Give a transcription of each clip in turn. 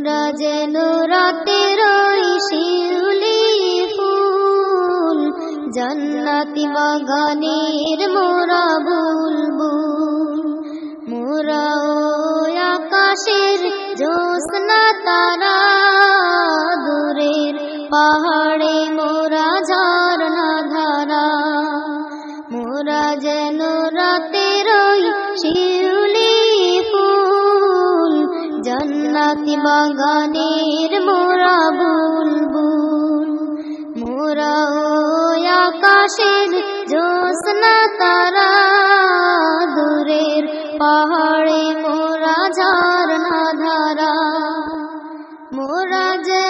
মোরা যেন রাতের শিউলি ফুল, জান্নাতি বাগানের মোরা বুলবুল। মোরা ওই আকাশের জ্যোৎস্না তারা, দূরের পাহাড়ে মোরা ঝর্ণা ধারা। মোরা যেন রাতের শিউলি জান্নাতি বাগানের মোরা বুলবুল, মোরা ওই আকাশের জোসনা তারা, দূরের পাহাড়ে মোরা ঝর্ণা ধারা মোরা যেন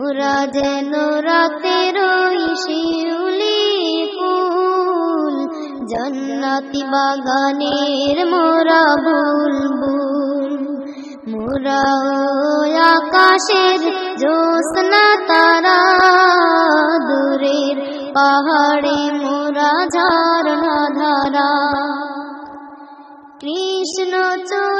মোরা যেন রাতের শিউলি ফুল, জন্নতি বাগানের মোরা বুলবুল। মোরা আকাশের জ্যোৎস্না তারা, দূরের পাহাড়ে মোরা ঝর্ণা ধারা। কৃষ্ণ চোরার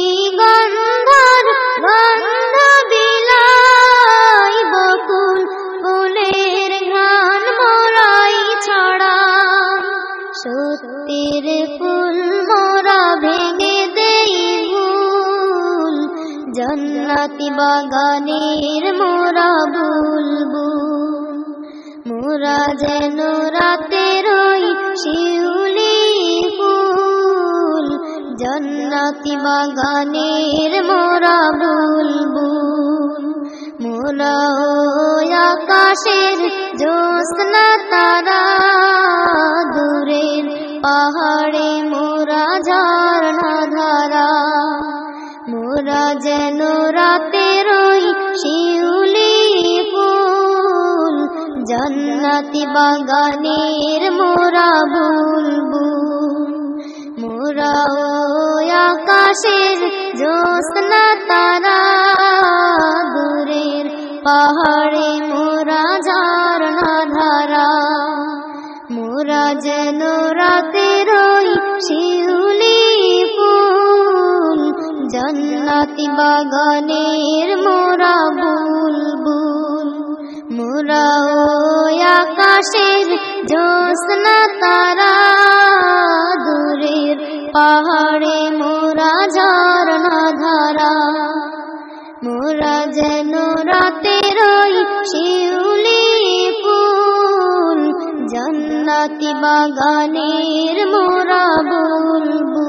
সত্যের ফুল মোরা ভেঙে দেই ভুল। জন্নাতি বাগানের মোরা বুলবুল। মোরা যেন রাতের শিউলি ফুল। জন্নাতি বাগানের মোরা বুলবুল। মোরা ওই আকাশের জ্যোৎস্না তারা পাহাড়ে মোরা ঝর্ণা ধারা মোরা যেন রাতের ওই শিউলি ফুল, জন্নাতি বাগানের মোরা বুলবুল। মোরা ওই আকাশের জ্যোৎস্না তারা, দূরের পাহাড়ে মোরা ঝর্ণা ধারা মোরা যেন ওই শিউলি ফুল জন্নাতি বাগানের মোরা বুলবুল। মোরা ওই আকাশের জ্যোৎস্না তারা, দূরের পাহাড়ে মোরা ঝর্ণা ধারা মোরা যেন রাতের ওই জান্নাতি বাগানের মোরা বলবু